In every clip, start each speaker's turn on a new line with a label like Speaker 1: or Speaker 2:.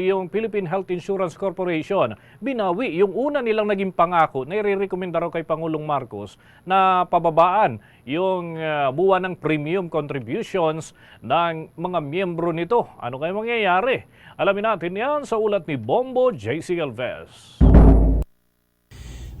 Speaker 1: yung Philippine Health Insurance Corporation, binawi yung una nilang naging pangako na irerekomenda raw kay Pangulong Marcos na pababaan yung ah, buwan ng premium contributions ng mga miyembro nito. Ano kaya mangyayari? Alamin natin yan sa ulat ni Bombo JC Alves.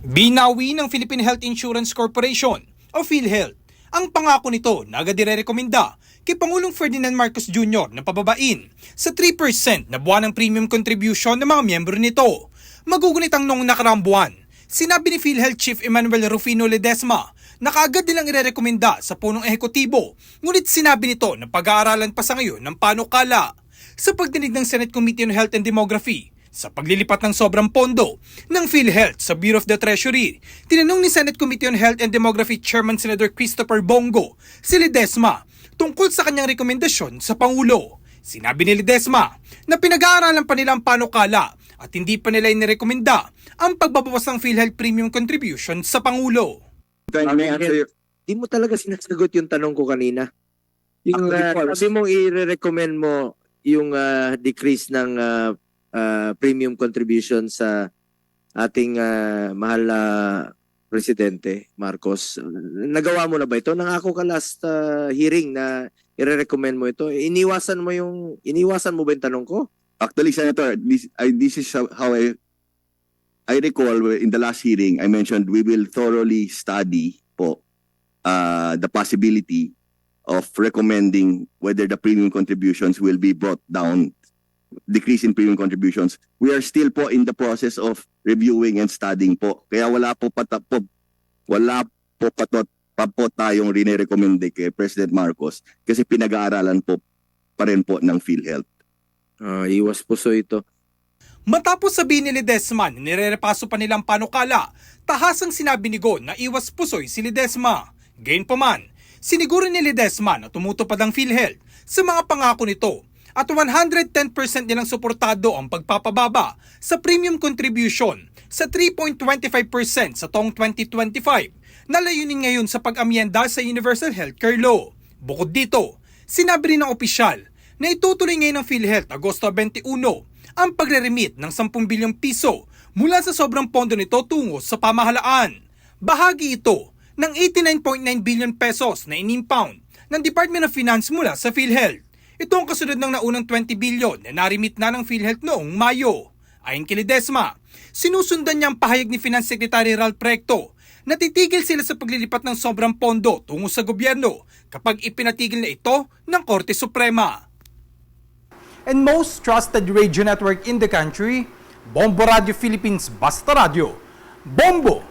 Speaker 2: Binawi ng Philippine Health Insurance Corporation o PhilHealth ang pangako nito na agad irerekomenda kay Pangulong Ferdinand Marcos Jr. na pababain sa 3% na buwan ng premium contribution ng mga miyembro nito. Magugunit ang noong nakaraang buwan. Sinabi ni PhilHealth Chief Emmanuel Rufino Ledesma na kaagad nilang irerekomenda sa punong ehekutibo ngunit sinabi nito na pag-aaralan pa sa ngayon ng panukala. Sa pagdinig ng Senate Committee on Health and Demography, sa paglilipat ng sobrang pondo ng PhilHealth sa Bureau of the Treasury, tinanong ni Senate Committee on Health and Demography Chairman Senator Christopher Bongo si Ledesma tungkol sa kanyang rekomendasyon sa Pangulo. Sinabi ni Ledesma na pinag-aaralan pa nila ang panukala at hindi pa nila inirekomenda ang pagbabawas ng PhilHealth premium contribution sa Pangulo.
Speaker 3: Can I answer your-
Speaker 4: Di mo talaga sinasagot yung tanong ko kanina. Yung uh, sabi mong i-recommend mo yung uh, decrease ng uh, uh, premium contribution sa ating uh, mahal na presidente Marcos. Nagawa mo na ba ito? Nangako ka last uh, hearing na i-recommend mo ito. Iniwasan mo yung iniwasan mo ba yung tanong ko?
Speaker 3: Actually, Senator, this, I, this is how I I recall in the last hearing, I mentioned we will thoroughly study po uh, the possibility of recommending whether the premium contributions will be brought down, decrease in premium contributions. We are still po in the process of reviewing and studying po. Kaya wala po pata po, wala po patot pa po tayong rinirekomende kay President Marcos kasi pinag-aaralan po pa rin po ng PhilHealth.
Speaker 4: Ah, iwas puso ito.
Speaker 2: Matapos sabihin ni Ledesma na nirerepaso pa nilang panukala, tahasang sinabi ni Go na iwas pusoy si Ledesma. Gayunpaman, siniguro ni Ledesma na tumutupad ang PhilHealth sa mga pangako nito at 110% nilang suportado ang pagpapababa sa premium contribution sa 3.25% sa taong 2025 na layunin ngayon sa pag-amyenda sa Universal Healthcare Law. Bukod dito, sinabi rin ng opisyal na itutuloy ngayon ng PhilHealth Agosto 21 ang pagre-remit ng 10 bilyong piso mula sa sobrang pondo nito tungo sa pamahalaan. Bahagi ito ng 89.9 billion pesos na inimpound ng Department of Finance mula sa PhilHealth. Ito ang kasunod ng naunang 20 billion na narimit na ng PhilHealth noong Mayo. Ayon kay Ledesma, sinusundan niya ang pahayag ni Finance Secretary Ralph Recto na titigil sila sa paglilipat ng sobrang pondo tungo sa gobyerno kapag ipinatigil na ito ng Korte Suprema and most trusted radio network in the country, Bombo Radio Philippines Basta Radio. Bombo!